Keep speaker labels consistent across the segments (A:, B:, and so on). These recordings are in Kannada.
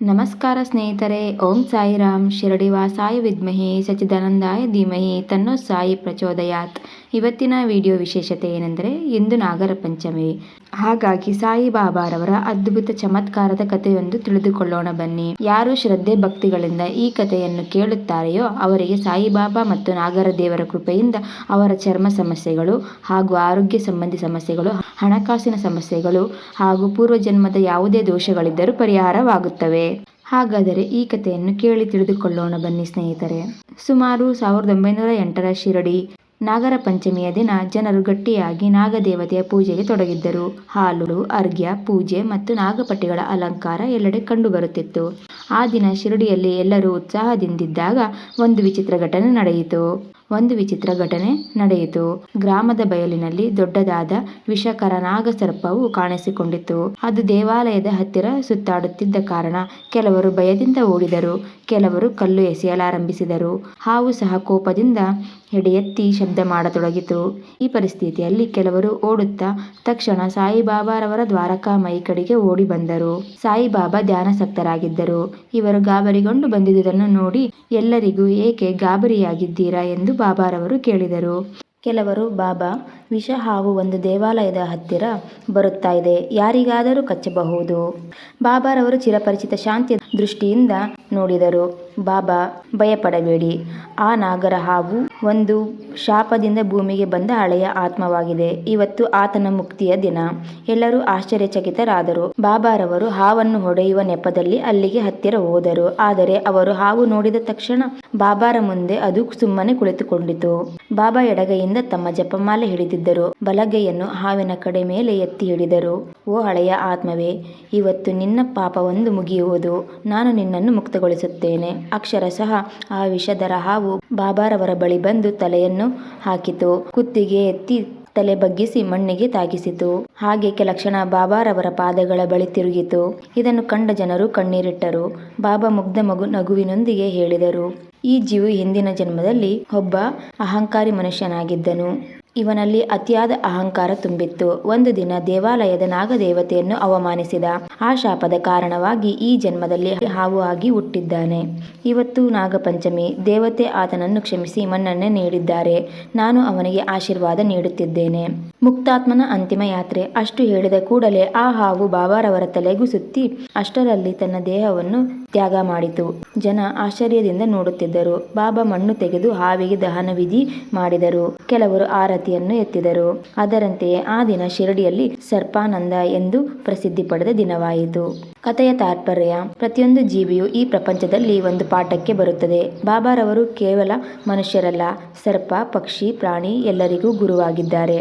A: ನಮಸ್ಕಾರ ಸ್ನೇಹಿತರೆ ಓಂ ಸಾಯಿರಾಮ್ ಶಿರಡಿ ವಾಸಾಯ ವಿದ್ಮಹಿ ಸಚ್ಚಿದಾನಂದಾಯ ಧೀಮಹಿ ತನ್ನೋ ಸಾಯಿ ಪ್ರಚೋದಯಾತ್. ಇವತ್ತಿನ ವಿಡಿಯೋ ವಿಶೇಷತೆ ಏನೆಂದರೆ, ಇಂದು ನಾಗರ ಪಂಚಮಿ ಹಾಗಾಗಿ ಸಾಯಿಬಾಬಾರವರ ಅದ್ಭುತ ಚಮತ್ಕಾರದ ಕಥೆಯೊಂದು ತಿಳಿದುಕೊಳ್ಳೋಣ ಬನ್ನಿ. ಯಾರು ಶ್ರದ್ಧೆ ಭಕ್ತಿಗಳಿಂದ ಈ ಕಥೆಯನ್ನು ಕೇಳುತ್ತಾರೆಯೋ ಅವರಿಗೆ ಸಾಯಿಬಾಬಾ ಮತ್ತು ನಾಗರ ದೇವರ ಕೃಪೆಯಿಂದ ಅವರ ಚರ್ಮ ಸಮಸ್ಯೆಗಳು ಹಾಗೂ ಆರೋಗ್ಯ ಸಂಬಂಧಿ ಸಮಸ್ಯೆಗಳು, ಹಣಕಾಸಿನ ಸಮಸ್ಯೆಗಳು ಹಾಗೂ ಪೂರ್ವಜನ್ಮದ ಯಾವುದೇ ದೋಷಗಳಿದ್ದರೂ ಪರಿಹಾರವಾಗುತ್ತವೆ. ಹಾಗಾದರೆ ಈ ಕಥೆಯನ್ನು ಕೇಳಿ ತಿಳಿದುಕೊಳ್ಳೋಣ ಬನ್ನಿ ಸ್ನೇಹಿತರೆ. ಸುಮಾರು ಸಾವಿರದ ಒಂಬೈನೂರ ಎಂಟರ ಶಿರಡಿ ನಾಗರ ಪಂಚಮಿಯ ದಿನ ಜನರು ಗಟ್ಟಿಯಾಗಿ ನಾಗದೇವತೆಯ ಪೂಜೆಗೆ ತೊಡಗಿದ್ದರು. ಹಾಲು, ಅರ್ಘ್ಯ, ಪೂಜೆ ಮತ್ತು ನಾಗಪಟ್ಟಿಗಳ ಅಲಂಕಾರ ಎಲ್ಲೆಡೆ ಕಂಡುಬರುತ್ತಿತ್ತು. ಆ ದಿನ ಶಿರಡಿಯಲ್ಲಿ ಎಲ್ಲರೂ ಉತ್ಸಾಹದಿಂದಿದ್ದಾಗ ಒಂದು ವಿಚಿತ್ರ ಘಟನೆ ನಡೆಯಿತು. ಒಂದು ವಿಚಿತ್ರ ಘಟನೆ ನಡೆಯಿತು. ಗ್ರಾಮದ ಬಯಲಿನಲ್ಲಿ ದೊಡ್ಡದಾದ ವಿಷಕರ ನಾಗಸರ್ಪವು ಕಾಣಿಸಿಕೊಂಡಿತು ಅದು ದೇವಾಲಯದ ಹತ್ತಿರ ಸುತ್ತಾಡುತ್ತಿದ್ದ ಕಾರಣ ಕೆಲವರು ಭಯದಿಂದ ಓಡಿದರು, ಕೆಲವರು ಕಲ್ಲು ಎಸೆಯಲಾರಂಭಿಸಿದರು. ಹಾವು ಸಹ ಕೋಪದಿಂದ ಎಡೆ ಎತ್ತಿ ಶಬ್ದ ಮಾಡತೊಡಗಿತು. ಈ ಪರಿಸ್ಥಿತಿಯಲ್ಲಿ ಕೆಲವರು ಓಡುತ್ತಾ ತಕ್ಷಣ ಸಾಯಿಬಾಬಾರವರ ದ್ವಾರಕಾಮಯಿ ಕಡೆಗೆ ಓಡಿ ಬಂದರು. ಸಾಯಿಬಾಬಾ ಧ್ಯಾನಸಕ್ತರಾಗಿದ್ದರು. ಇವರು ಗಾಬರಿಗೊಂಡು ಬಂದಿದ್ದುದನ್ನು ನೋಡಿ ಎಲ್ಲರಿಗೂ ಏಕೆ ಗಾಬರಿಯಾಗಿದ್ದೀರಾ ಎಂದು ಬಾಬಾರವರು ಕೇಳಿದರು. ಕೆಲವರು ಬಾಬಾ ವಿಷ ಹಾವು ಒಂದು ದೇವಾಲಯದ ಹತ್ತಿರ ಬರುತ್ತಾ ಇದೆ. ಯಾರಿಗಾದರೂ ಕಚ್ಚಬಹುದು. ಬಾಬಾರವರು ಚಿರಪರಿಚಿತ ಶಾಂತಿಯ ದೃಷ್ಟಿಯಿಂದ ನೋಡಿದರು. ಬಾಬಾ, ಭಯಪಡಬೇಡಿ. ಆ ನಾಗರ ಹಾವು ಒಂದು ಶಾಪದಿಂದ ಭೂಮಿಗೆ ಬಂದ ಹಳೆಯ ಆತ್ಮವಾಗಿದೆ. ಇವತ್ತು ಆತನ ಮುಕ್ತಿಯ ದಿನ. ಎಲ್ಲರೂ ಆಶ್ಚರ್ಯಚಕಿತರಾದರು. ಬಾಬಾರವರು ಹಾವನ್ನು ಹೊಡೆಯುವ ನೆಪದಲ್ಲಿ ಅಲ್ಲಿಗೆ ಹತ್ತಿರ ಹೋದರು. ಆದರೆ ಅವರು ಹಾವು ನೋಡಿದ ತಕ್ಷಣ ಬಾಬಾರ ಮುಂದೆ ಅದು ಸುಮ್ಮನೆ ಕುಳಿತುಕೊಂಡಿತು. ಬಾಬಾ ಎಡಗೈಯಿಂದ ತಮ್ಮ ಜಪಮಾಲೆ ಹಿಡಿದಿದ್ದರು ಬಲಗೈಯನ್ನು ಹಾವಿನ ಕಡೆ ಮೇಲೆ ಎತ್ತಿ ಹಿಡಿದರು. ಓ ಹಳೆಯ ಆತ್ಮವೇ, ಇವತ್ತು ನಿನ್ನ ಪಾಪವೊಂದು ಮುಗಿಯುವುದು. ನಾನು ನಿನ್ನನ್ನು ಮುಕ್ತಗೊಳಿಸುತ್ತೇನೆ. ಅಕ್ಷರಶಃ ಆ ವಿಷಧರ ಹಾವು ಬಾಬಾರವರ ಬಳಿ ಬಂದು ತಲೆಯನ್ನು ಹಾಕಿತು. ಕುತ್ತಿಗೆ ಎತ್ತಿ ತಲೆ ಬಗ್ಗಿಸಿ ಮಣ್ಣಿಗೆ ತಾಗಿಸಿತು. ಹಾಗೆ ಕೆಲ ಕ್ಷಣ ಬಾಬಾರವರ ಪಾದಗಳ ಬಳಿ ತಿರುಗಿತು. ಇದನ್ನು ಕಂಡ ಜನರು ಕಣ್ಣೀರಿಟ್ಟರು. ಬಾಬಾ ಮುಗ್ಧ ಮಗು ನಗುವಿನೊಂದಿಗೆ ಹೇಳಿದರು. ಈ ಜೀವು ಹಿಂದಿನ ಜನ್ಮದಲ್ಲಿ ಒಬ್ಬ ಅಹಂಕಾರಿ ಮನುಷ್ಯನಾಗಿದ್ದನು. ಇವನಲ್ಲಿ ಅತಿಯಾದ ಅಹಂಕಾರ ತುಂಬಿತ್ತು. ಒಂದು ದಿನ ದೇವಾಲಯದ ನಾಗದೇವತೆಯನ್ನು ಅವಮಾನಿಸಿದ. ಆ ಶಾಪದ ಕಾರಣವಾಗಿ ಈ ಜನ್ಮದಲ್ಲಿ ಹಾವು ಆಗಿ ಹುಟ್ಟಿದ್ದಾನೆ. ಇವತ್ತು ನಾಗಪಂಚಮಿ. ದೇವತೆ ಆತನನ್ನು ಕ್ಷಮಿಸಿ ಮನ್ನಣೆ ನೀಡಿದ್ದಾರೆ. ನಾನು ಅವನಿಗೆ ಆಶೀರ್ವಾದ ನೀಡುತ್ತಿದ್ದೇನೆ. ಮುಕ್ತಾತ್ಮನ ಅಂತಿಮ ಯಾತ್ರೆ. ಅಷ್ಟು ಹೇಳಿದ ಕೂಡಲೇ ಆ ಹಾವು ಬಾಬಾರವರ ತಲೆಗೂ ಸುತ್ತಿ ಅಷ್ಟರಲ್ಲಿ ತನ್ನ ದೇಹವನ್ನು ತ್ಯಾಗ ಮಾಡಿತು. ಜನ ಆಶ್ಚರ್ಯದಿಂದ ನೋಡುತ್ತಿದ್ದರು. ಬಾಬಾ ಮಣ್ಣು ತೆಗೆದು ಹಾವಿಗೆ ದಹನ ವಿಧಿ ಮಾಡಿದರು. ಕೆಲವರು ಆರತಿಯನ್ನು ಎತ್ತಿದರು. ಅದರಂತೆಯೇ ಆ ದಿನ ಶಿರಡಿಯಲ್ಲಿ ಸರ್ಪಾನಂದ ಎಂದು ಪ್ರಸಿದ್ಧಿ ಪಡೆದ ದಿನವಾಯಿತು. ಕಥೆಯ ತಾತ್ಪರ್ಯ, ಪ್ರತಿಯೊಂದು ಜೀವಿಯು ಈ ಪ್ರಪಂಚದಲ್ಲಿ ಒಂದು ಪಾಠಕ್ಕೆ ಬರುತ್ತದೆ. ಬಾಬಾರವರು ಕೇವಲ ಮನುಷ್ಯರಲ್ಲ, ಸರ್ಪ, ಪಕ್ಷಿ, ಪ್ರಾಣಿ ಎಲ್ಲರಿಗೂ ಗುರುವಾಗಿದ್ದಾರೆ.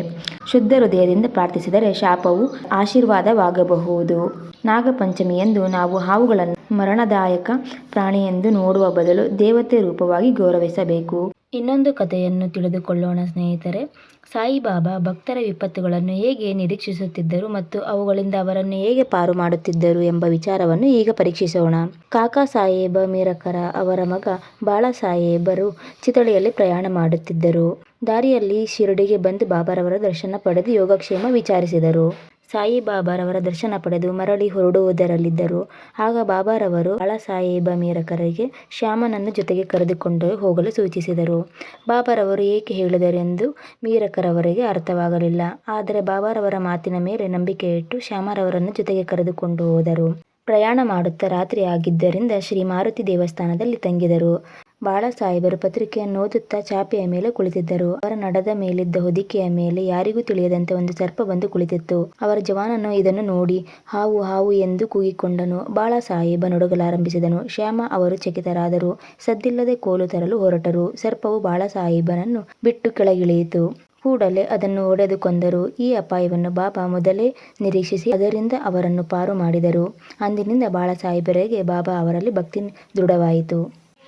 A: ಶುದ್ಧ ಹೃದಯದಿಂದ ಪ್ರಾರ್ಥಿಸಿದರೆ ಶಾಪವು ಆಶೀರ್ವಾದವಾಗಬಹುದು. ನಾಗಪಂಚಮಿಯಂದು ನಾವು ಹಾವುಗಳನ್ನು ಮರಣದಾಯಕ ಪ್ರಾಣಿಯೆಂದು ನೋಡುವ ಬದಲು ದೇವತೆ ರೂಪವಾಗಿ ಗೌರವಿಸಬೇಕು. ಇನ್ನೊಂದು ಕಥೆಯನ್ನು ತಿಳಿದುಕೊಳ್ಳೋಣ ಸ್ನೇಹಿತರೆ. ಸಾಯಿಬಾಬಾ ಭಕ್ತರ ವಿಪತ್ತುಗಳನ್ನು ಹೇಗೆ ನಿರೀಕ್ಷಿಸುತ್ತಿದ್ದರು ಮತ್ತು ಅವುಗಳಿಂದ ಅವರನ್ನು ಹೇಗೆ ಪಾರು ಮಾಡುತ್ತಿದ್ದರು ಎಂಬ ವಿಚಾರವನ್ನು ಈಗ ಪರೀಕ್ಷಿಸೋಣ. ಕಾಕಾ ಸಾಹೇಬ ಮೀರಕರ ಅವರ ಮಗ ಬಾಳ ಸಾಹೇಬರು ಚಿತಳಿಯಲ್ಲಿ ಪ್ರಯಾಣ ಮಾಡುತ್ತಿದ್ದರು. ದಾರಿಯಲ್ಲಿ ಶಿರಡಿಗೆ ಬಂದು ಬಾಬಾರವರ ದರ್ಶನ ಪಡೆದು ಯೋಗಕ್ಷೇಮ ವಿಚಾರಿಸಿದರು. ಸಾಯಿಬಾಬಾರವರ ದರ್ಶನ ಪಡೆದು ಮರಳಿ ಹೊರಡುವುದರಲ್ಲಿದ್ದರು. ಆಗ ಬಾಬಾರವರು ಬಾಳಸಾಹೇಬ ಮೀರಕರಿಗೆ ಶ್ಯಾಮನನ್ನು ಜೊತೆಗೆ ಕರೆದುಕೊಂಡು ಹೋಗಲು ಸೂಚಿಸಿದರು. ಬಾಬಾರವರು ಏಕೆ ಹೇಳಿದರೆಂದು ಮೀರಕರವರಿಗೆ ಅರ್ಥವಾಗಲಿಲ್ಲ. ಆದರೆ ಬಾಬಾರವರ ಮಾತಿನ ಮೇಲೆ ನಂಬಿಕೆ ಇಟ್ಟು ಶ್ಯಾಮರವರನ್ನು ಜೊತೆಗೆ ಕರೆದುಕೊಂಡು ಹೋದರು. ಪ್ರಯಾಣ ಮಾಡುತ್ತಾ ರಾತ್ರಿ ಆಗಿದ್ದರಿಂದ ಶ್ರೀ ಮಾರುತಿ ದೇವಸ್ಥಾನದಲ್ಲಿ ತಂಗಿದರು. ಬಾಳಸಾಹೇಬರು ಪತ್ರಿಕೆಯನ್ನು ಓದುತ್ತಾ ಚಾಪೆಯ ಮೇಲೆ ಕುಳಿತಿದ್ದರು. ಅವರ ನಡದ ಮೇಲಿದ್ದ ಹೊದಿಕೆಯ ಮೇಲೆ ಯಾರಿಗೂ ತಿಳಿಯದಂತೆ ಒಂದು ಸರ್ಪ ಬಂದು ಕುಳಿತಿತ್ತು. ಅವರ ಜವಾನನು ಇದನ್ನು ನೋಡಿ ಹಾವು ಹಾವು ಎಂದು ಕೂಗಿಕೊಂಡನು. ಬಾಳಸಾಹೇಬ ನಡುಗಲಾರಂಭಿಸಿದನು. ಶ್ಯಾಮ ಅವರು ಚಕಿತರಾದರು. ಸದ್ದಿಲ್ಲದೆ ಕೋಲು ತರಲು ಹೊರಟರು. ಸರ್ಪವು ಬಾಳಸಾಹೇಬನನ್ನು ಬಿಟ್ಟು ಕೆಳಗಿಳಿಯಿತು. ಕೂಡಲೇ ಅದನ್ನು ಒಡೆದು ಕೊಂದರು. ಈ ಅಪಾಯವನ್ನು ಬಾಬಾ ಮೊದಲೇ ನಿರೀಕ್ಷಿಸಿ ಅದರಿಂದ ಅವರನ್ನು ಪಾರು ಮಾಡಿದರು. ಅಂದಿನಿಂದ ಬಾಳಸಾಹೇಬರಿಗೆ ಬಾಬಾ ಅವರಲ್ಲಿ ಭಕ್ತಿ ದೃಢವಾಯಿತು.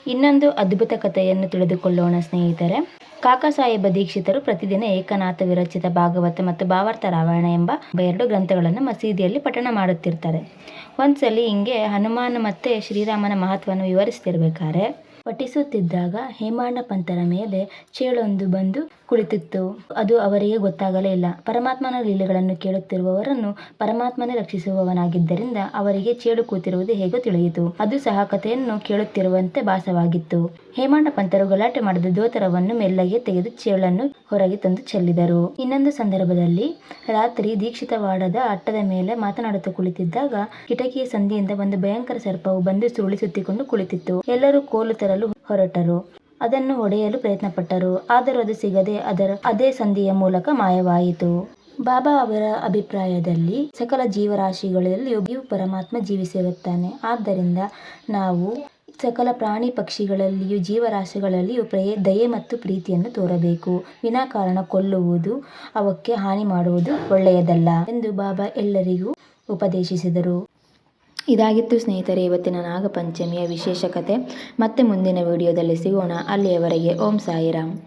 A: ಇನ್ನೊಂದು ಅದ್ಭುತ ಕಥೆಯನ್ನು ತಿಳಿದುಕೊಳ್ಳೋಣ, ಸ್ನೇಹಿತರೆ. ಕಾಕಾ ಸಾಹೇಬ ದೀಕ್ಷಿತರು ಪ್ರತಿದಿನ ಏಕನಾಥ ವಿರಚಿತ ಭಾಗವತ ಮತ್ತು ಭಾವಾರ್ಥ ರಾಮಾಯಣ ಎಂಬ ಎರಡು ಗ್ರಂಥಗಳನ್ನು ಮಸೀದಿಯಲ್ಲಿ ಪಠಣ ಮಾಡುತ್ತಿರ್ತಾರೆ. ಒಂದ್ಸಲಿ ಹಿಂಗೆ ಹನುಮಾನ ಮತ್ತೆ ಶ್ರೀರಾಮನ ಮಹತ್ವವನ್ನು ವಿವರಿಸ್ತಿರ್ಬೇಕಾದ್ರೆ, ಪಠಿಸುತ್ತಿದ್ದಾಗ ಹೇಮಾಂಡ ಪಂಥರ ಮೇಲೆ ಚೇಳೊಂದು ಬಂದು
B: ಕುಳಿತಿತ್ತು. ಅದು ಅವರಿಗೆ ಗೊತ್ತಾಗಲೇ ಇಲ್ಲ. ಪರಮಾತ್ಮನ ಲೀಲೆಗಳನ್ನು ಕೇಳುತ್ತಿರುವವರನ್ನು ಪರಮಾತ್ಮನೇ ರಕ್ಷಿಸುವವನಾಗಿದ್ದರಿಂದ ಅವರಿಗೆ ಚೇಳು ಕೂತಿರುವುದು ಹೇಗೋ ತಿಳಿಯಿತು. ಅದು ಸಹ ಕಥೆಯನ್ನು ಕೇಳುತ್ತಿರುವಂತೆ ಭಾಸವಾಗಿತ್ತು. ಹೇಮಾಂಡ ಪಂಥರು ಗಲಾಟೆ ಮಾಡಿದ ದೋತರವನ್ನು ಮೆಲ್ಲಗೆ ತೆಗೆದು ಚೇಳನ್ನು ಹೊರಗೆ ತಂದು ಚೆಲ್ಲಿದರು. ಇನ್ನೊಂದು ಸಂದರ್ಭದಲ್ಲಿ ರಾತ್ರಿ ದೀಕ್ಷಿತವಾಡದ ಅಟ್ಟದ ಮೇಲೆ ಮಾತನಾಡುತ್ತಾ ಕುಳಿತಿದ್ದಾಗ ಕಿಟಕಿಯ ಸಂಧಿಯಿಂದ ಒಂದು ಭಯಂಕರ ಸರ್ಪವು ಬಂದು ಸುರುಳಿ ಸುತ್ತಿಕೊಂಡು ಕುಳಿತಿತ್ತು. ಎಲ್ಲರೂ ಕೋಲು ತರಲು ಹೊರಟರು. ಅದನ್ನು ಹೊಡೆಯಲು ಪ್ರಯತ್ನಪಟ್ಟರು. ಆದರೂ ಅದು ಸಿಗದೆ ಅದರ ಅದೇ ಸಂಧಿಯ ಮೂಲಕ ಮಾಯವಾಯಿತು. ಬಾಬಾ ಅವರ ಅಭಿಪ್ರಾಯದಲ್ಲಿ ಸಕಲ ಜೀವರಾಶಿಗಳಲ್ಲಿಯೂ ಪರಮಾತ್ಮ ಜೀವಿಸಿರುತ್ತಾನೆ. ಆದ್ದರಿಂದ ನಾವು ಸಕಲ ಪ್ರಾಣಿ ಪಕ್ಷಿಗಳಲ್ಲಿಯೂ ಜೀವರಾಶಿಗಳಲ್ಲಿಯೂ ಪ್ರಯ, ದಯೆ ಮತ್ತು ಪ್ರೀತಿಯನ್ನು ತೋರಬೇಕು. ವಿನಾಕಾರಣ ಕೊಲ್ಲುವುದು, ಅವಕ್ಕೆ ಹಾನಿ ಮಾಡುವುದು ಒಳ್ಳೆಯದಲ್ಲ ಎಂದು ಬಾಬಾ ಎಲ್ಲರಿಗೂ ಉಪದೇಶಿಸಿದರು.
A: ಇದಾಗಿತ್ತು ಸ್ನೇಹಿತರೆ ಇವತ್ತಿನ ನಾಗಪಂಚಮಿಯ ವಿಶೇಷ ಕತೆ ಮತ್ತೆ ಮುಂದಿನ ವಿಡಿಯೋದಲ್ಲಿ ಸಿಗೋಣ. ಅಲ್ಲಿಯವರೆಗೆ ಓಂ ಸಾಯಿರಾಮ್.